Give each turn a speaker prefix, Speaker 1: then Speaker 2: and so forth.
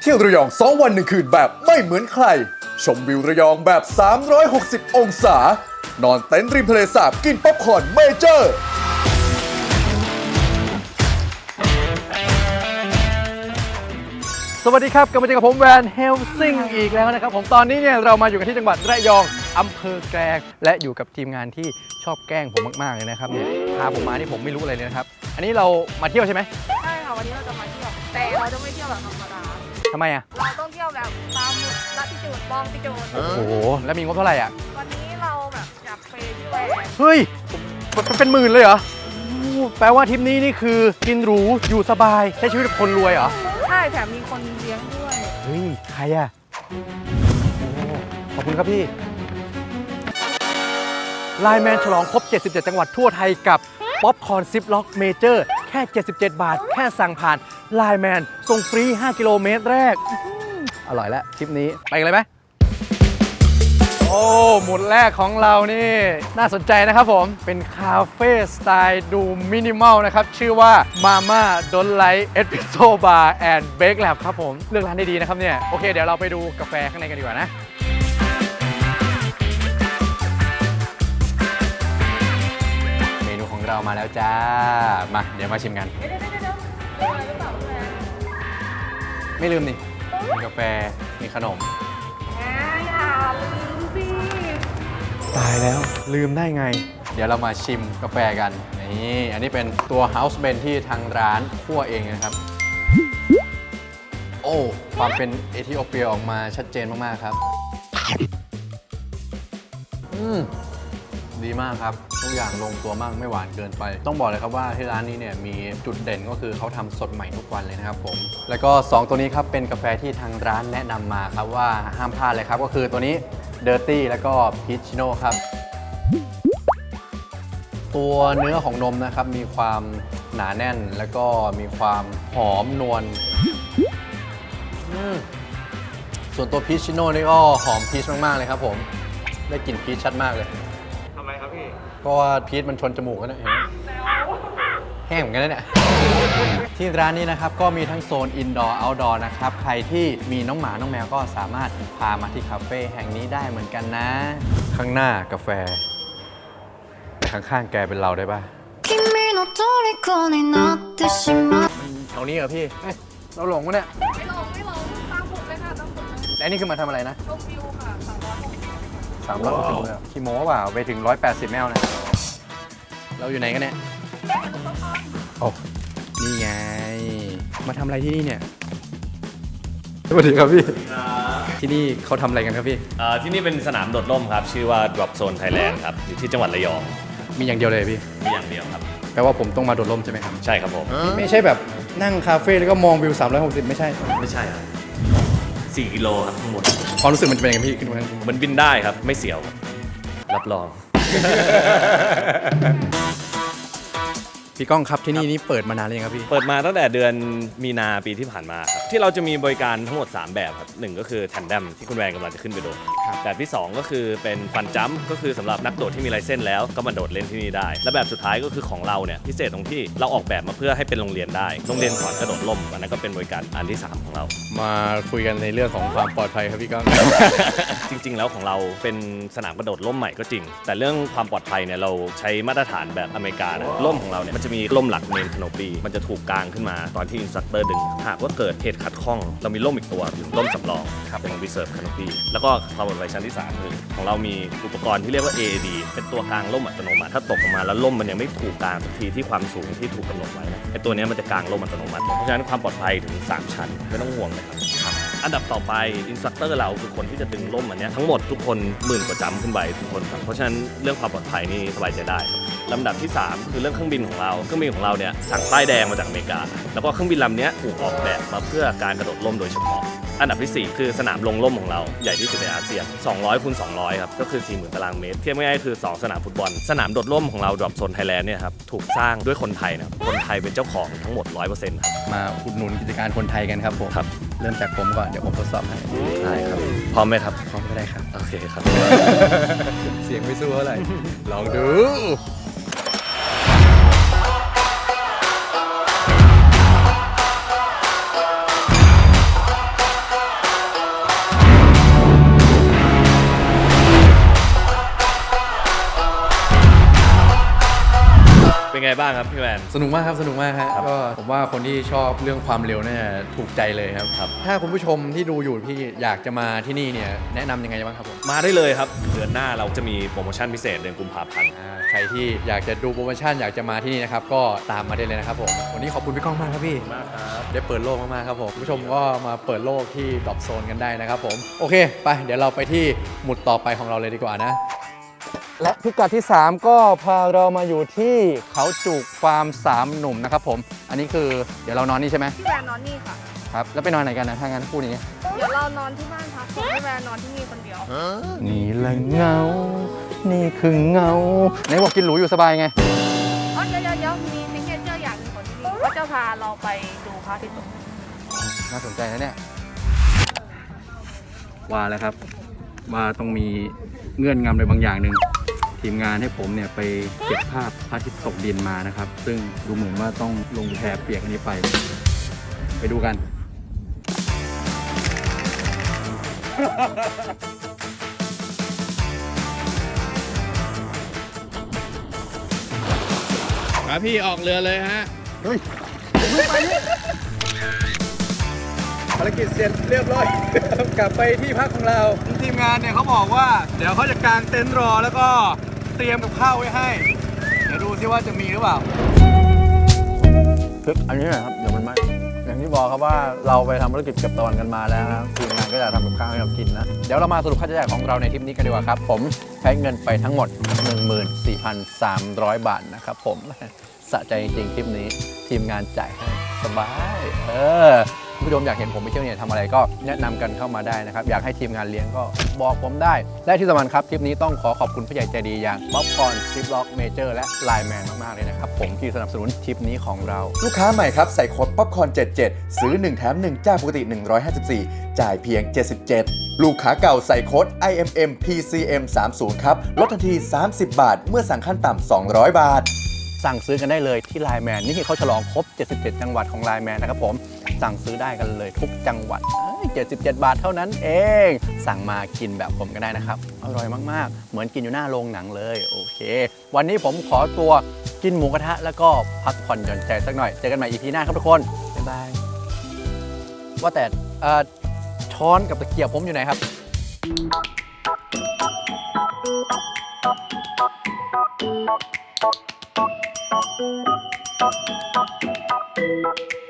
Speaker 1: เที่ยวระยอง 2 วัน1คืนแบบไม่เหมือนใคร ชมวิวระยองแบบ 360 องศา นอนเต็นท์ริมทะเลสาบกินป๊อปคอร์นเมเจอร์
Speaker 2: สวัสดีครับกลับมาเจอกับผมแวนเฮลซิงอีกแล้วนะครับ ผมตอนนี้เนี่ยเรามาอยู่กันที่จังหวัดระยองอำเภอแกลงและอยู่กับทีมงานที่ชอบแกล้งผมมากๆเลยนะครับเนี่ยพาผมมานี่ผมไม่รู้อะไรเลยนะครับ อันนี้เรามาเที่ยวใช่ไหม
Speaker 3: ใช่ค่ะวันนี้เราจะมาเที่ยวแต่เราจะไม่เที่ยวแบบธรรมดา
Speaker 2: ทำไมอะ
Speaker 3: เราต้องเที่ยวแบบตามหมุดลัติจูดบองติจูด
Speaker 2: โอ้โห แล้วมีงบเท่าไหร่อะ
Speaker 3: วันนี้เราแบบอยากเปย์พี่แหวน
Speaker 2: เฮ้ยเป็นเป็นหมื่นเลยเหรอโอ้โหแปลว่าทริปนี้นี่คือกินหรู อยู่สบาย ใช้ชีวิตแบบคนรวยเหรอ
Speaker 3: ใช่แถมมีคนเลี้ยงด้วย
Speaker 2: เฮ้ย ใครอะโอ้ขอบคุณครับพี่ ไลน์แมนฉลองครบ 77 จังหวัดทั่วไทยกับป๊อปคอร์นซิปล็อกเมเจอร์ แค่ 77 บาท แค่สั่งผ่านไลน์แมนส่งฟรี 5 กิโลเมตรแรก อร่อยแล้วทริปนี้ ไปกันเลยไหมโอ้หมุดแรกของเรานี่ น่าสนใจนะครับผม เป็นคาเฟ่สไตล์ดูมินิมอลนะครับ ชื่อว่า Mama Don't Like Espresso Bar and Bake Lab ครับผม เลือกร้านได้ดีนะครับเนี่ย โอเค เดี๋ยวเราไปดูกาแฟข้างในกันดีกว่านะ เมนูของเรามาแล้วจ้า มาเดี๋ยวมาชิมกัน
Speaker 3: เดี๋ยวเดี๋ยวเดี๋ยวเดี๋ยวอะไรหรือเปล่าพี่แหวน
Speaker 2: ไม่ลืมนี่มีกาแฟมีขนม
Speaker 3: แหมอย่าลืมสิ
Speaker 2: ตายแล้วลืมได้ไง เดี๋ยวเรามาชิมกาแฟกันนี่อันนี้เป็นตัว House b e n ที่ทางร้านคั่วเองนะครับ โอ้ ความเป็นเอธิโอเปียออกมาชัดเจนมาก ๆ ครับ อืม ดีมากครับ ทุกอย่างลงตัวมากไม่หวานเกินไป ต้องบอกเลยครับว่าที่ร้านนี้เนี่ยมีจุดเด่นก็คือเขาทำสดใหม่ทุกวันเลยนะครับผม แล้วก็ 2 ตัวนี้ครับเป็นกาแฟที่ทางร้านแนะนำมาครับว่าห้ามพลาดเลยครับ ก็คือตัวนี้ Dirty แล้วก็ Peachino ครับ ตัวเนื้อของนมนะครับมีความหนาแน่นแล้วก็มีความหอมนวลส่วนตัวพีชชิโน่นี่ก็หอมพีชมาก ๆ เลยครับผม ได้กลิ่นพีชชัดมากเลย เพราะว่าพีชมันชนจมูกกันนะเห็นไหมแห้งเหมือนกันนะเนี่ย ที่ร้านนี้นะครับก็มีทั้งโซนอินดอร์เอาท์ดอร์นะครับ ใครที่มีน้องหมาน้องแมวก็สามารถพามาที่คาเฟ่แห่งนี้ได้เหมือนกันนะ ข้างหน้ากาแฟ แต่ข้างๆแกเป็นเราได้ป่ะ
Speaker 4: 君の虜になってしまう
Speaker 2: แถวนี้เหรอพี่เอ้ยเราหลงวะเนี่ย
Speaker 3: ไม่หลงไม่หลงตามหมุดเลยค่ะตามหมุดเลย
Speaker 2: และนี่คือมาทำอะไรนะ
Speaker 3: ชมวิวค่ะ สามร้อยหกสิบ
Speaker 2: 3 6 0เลยขี้โม้เปล่าไปถึง180แมวนะเราอยู่ไหนกันเนี่ยโอ้นี่ไง มาทำอะไรที่นี่เนี่ยสวัสดีครับพี่ ที่นี่เขาทำอะไรกันครับพี่
Speaker 5: อ่าที่นี่เป็นสนามโดดร่มครับ ชื่อว่า Drop Zone Thailand ครับ อยู่ที่จังหวัดระยอง
Speaker 2: มีอย่างเดียวเลยพี่
Speaker 5: มีอย่างเดียวครับ
Speaker 2: แปลว่าผมต้องมาโดดร่มใช่ไหมครับ
Speaker 5: ใช่ครับผม
Speaker 2: ไม่ใช่แบบนั่งคาเฟ่แล้วก็มองวิว 360 ไม่ใช่
Speaker 5: ไม่ใช่ครับ 4กิโลครับทั้งหมด
Speaker 2: ความรู้สึกมันจะเป็นยังไงพี่ขึ้นมา
Speaker 5: มันบินได้ครับ ไม่เสียวครับรับรอง
Speaker 2: พี่ก้องครับที่นี่นี่เปิดมานานหรือยังครับพี่
Speaker 5: เปิดมาตั้งแต่เดือนมีนาปีที่ผ่านมาครับที่เราจะมีบริการทั้งหมด 3 แบบครับหนึ่งก็คือ Tandem ที่คุณแวนกำลังจะขึ้นไปโดด
Speaker 2: ครับ
Speaker 5: แบบที่ 2 ก็คือเป็นฟันจัมก็คือสำหรับนักโดดที่มีไลเซนส์แล้วก็มาโดดเล่นที่นี่ได้ และแบบสุดท้ายก็คือของเราเนี่ยพิเศษตรงที่เราออกแบบมาเพื่อให้เป็นโรงเรียนได้โรงเรียนสอนกระโดดล่มอันนั้นก็เป็นบริการอันที่3ของเรา
Speaker 2: มาคุยกันในเรื่องของความปลอดภัยครับพี่ก้อง
Speaker 5: จริง ๆ แล้วของเราเป็นสนามกระโดดล่มใหม่ก็จริง แต่เรื่องความปลอดภัยเนี่ยเราใช้มาตรฐานแบบอเมริกานะล่มของเราเนี่ยมันจะมีล่มหลักเมนคโนปีมันจะถูกกางขึ้นมาตอนที่อินสตรัคเตอร์ดึง หากว่าเกิดเหตุขัดข้อง เรามีล่มอีกตัวล่มสำรองครับเป็น reserve canopy แล้วก็ความปลอดภัยชั้นที่3คือของเรามีอุปกรณ์ที่เรียกว่า AAD เป็นตัวกางล่มอัตโนมัติถ้าตกลงมาแล้วล่มมันยังไม่ถูกกางสักทีที่ความสูงที่ถูกกำหนดไว้นะไอตัวเนี้ยมันจะกางล่มอัตโนมัติเพราะฉะนั้นความปลอดภัยถึงสามชั้นไม่ต้องห่วงเลยครับอันดับต่อไปอินสตรัคเตอร์เราคือคนที่จะดึงล่มอันเนี้ยทั้งหมดทุกคนหมื่นกว่าจำขึ้นไปทุกคนครับเพราะฉะนั้นเรื่องความปลอดภัยนี่สบายใจได้ครับ ลำดับที่ 3 คือเรื่องเครื่องบินของเรา เครื่องบินของเราเนี่ยสั่งป้ายแดงมาจากอเมริกา แล้วก็เครื่องบินลำเนี้ยถูกออกแบบมาเพื่อการกระโดดล่มโดยเฉพาะ อันดับที่ 4 คือสนามลงล่มของเราใหญ่ที่สุดในอาเซียน 200คูณ200 ครับ ก็คือ 40,000 ตารางเมตร เทียบง่ายๆคือ 2 สนามฟุตบอล สนามโดดร่มของเราดรอปโซนไทยแลนด์เนี่ยครับถูกสร้างด้วยคนไทยนะครับคนไทยเป็นเจ้าของทั้งหมด 100%ครับ
Speaker 2: มาอุดหนุนกิจการคนไทยกันครับผม
Speaker 5: ครับ
Speaker 2: เริ่มจากผมก่อนเดี๋ยวผมทดสอบให้
Speaker 5: ได้ครับพร้อมไหมครับ
Speaker 2: พร้อมก็ได้ครับ
Speaker 5: โอเคครับ
Speaker 2: เสียงไม่สู้เท่าไหร่ลองดู
Speaker 5: ไงบ้างครับพี่แวน
Speaker 2: สนุกมากครับสนุกมากครับ
Speaker 5: ครับ
Speaker 2: ก็ผมว่าคนที่ชอบเรื่องความเร็วเนี่ยถูกใจเลยครับ
Speaker 5: ครับ
Speaker 2: ถ้าคุณผู้ชมที่ดูอยู่พี่อยากจะมาที่นี่เนี่ยแนะนำยังไงบ้างครับผม
Speaker 5: มาได้เลยครับเดือนหน้าเราจะมีโปรโมชั่นพิเศษเดือนกุมภาพันธ์
Speaker 2: อ่าใครที่อยากจะดูโปรโมชั่นอยากจะมาที่นี่นะครับก็ตามมาได้เลยนะครับผมวันนี้ขอบคุณพี่ก้องมากครับพี่
Speaker 5: มากครับ
Speaker 2: ได้เปิดโลกมากๆครับผมคุณผู้ชมก็มาเปิดโลกที่ดรอปโซนกันได้นะครับผม โอเค ไป เดี๋ยวเราไปที่หมุดต่อไปของเราเลยดีกว่านะ และพิกัดที่ 3 ก็พาเรามาอยู่ที่เขาจุกฟาร์มสามหนุ่มนะครับผม อันนี้คือเดี๋ยวเรานอนนี่ใช่ไหม
Speaker 3: พี่แวนนอนนี่ค่ะ
Speaker 2: ครับ แล้วไปนอนไหนกันนะถ้างั้นพูดอย่างนี้
Speaker 3: เดี๋ยวเรานอนที่บ้านพักส่วนพี่แวนนอนที่นี่คนเดียว
Speaker 2: นี่แหละเงา นี่คือเงาไหนบอกกินหรูอยู่สบายไง
Speaker 3: อ๋อเดี๋ยวเดี๋ยวเดี๋ยวมีซิกเนเจอร์อย่างหนึ่งของที่นี่เขาจะพาเราไปดูพระอาทิตย์ตก
Speaker 2: น่าสนใจนะเนี่ย ว่าแล้วครับ ว่าต้องมีเงื่อนงำอะไรบางอย่างหนึ่ง ทีมงานให้ผมเนี่ยไปเก็บภาพพระอาทิตย์ตกดินมานะครับ ซึ่งดูเหมือนว่าต้องลงแพเปียกอันนี้ไป ไปดูกัน
Speaker 6: ครับพี่ออกเรือเลยฮะ
Speaker 2: ภารกิจเสร็จเรียบร้อย กลับไปที่พักของเรา ทีมงานเนี่ยเขาบอกว่า เดี๋ยวเขาจะกางเต็นท์รอแล้วก็ เตรียมกับข้าวไว้ให้ เดี๋ยวดูซิว่าจะมีหรือเปล่าคืออันนี้นะครับเดี๋ยวมันไหมอย่างที่บอกครับว่าเราไปทำธุรกิจกับตะวันกันมาแล้วนะครับทีมงานก็จะทำกับข้าวให้เรากินนะ เดี๋ยวเรามาสรุปค่าใช้จ่ายของเราในทริปนี้กันดีกว่าครับ ผมใช้เงินไปทั้งหมด 14,300 บาทนะครับผมสะใจจริงๆทริปนี้ทีมงานจ่ายให้สบาย เออ ผู้ชมอยากเห็นผมไปเที่ยวเนี่ยทำอะไรก็แนะนำกันเข้ามาได้นะครับ อยากให้ทีมงานเลี้ยงก็บอกผมได้ และที่สำคัญครับทริปนี้ต้องขอขอบคุณผู้ใหญ่ใจดีอย่างป๊อปคอนซิปล็อกเมเจอร์และไลแมนมาก ๆ เลยนะครับ ผมที่สนับสนุนทริปนี้ของเรา
Speaker 1: ลูกค้าใหม่ครับ ใส่โค้ดป๊อปคอน77 ซื้อ 1 แถม 1 จากปกติ 154 จ่ายเพียง 77 ลูกค้าเก่าใส่โค้ด IMM PCM 30ครับลดทันที 30 บาท เมื่อสั่งขั้นต่ำ200 บาท
Speaker 2: สั่งซื้อกันได้เลยที่ไลน์แมนนี่เขาฉลองครบ 77 จังหวัดของไลน์แมนนะครับผมสั่งซื้อได้กันเลยทุกจังหวัด 77 บาทเท่านั้นเอง สั่งมากินแบบผมก็ได้นะครับ อร่อยมากๆ เหมือนกินอยู่หน้าโรงหนังเลยโอเค วันนี้ผมขอตัวกินหมูกระทะแล้วก็พักผ่อนหย่อนใจสักหน่อย เจอกันใหม่ EP หน้าครับทุกคนบ๊ายบายว่าแต่ช้อนกับตะเกียบผมอยู่ไหนครับ Thank you.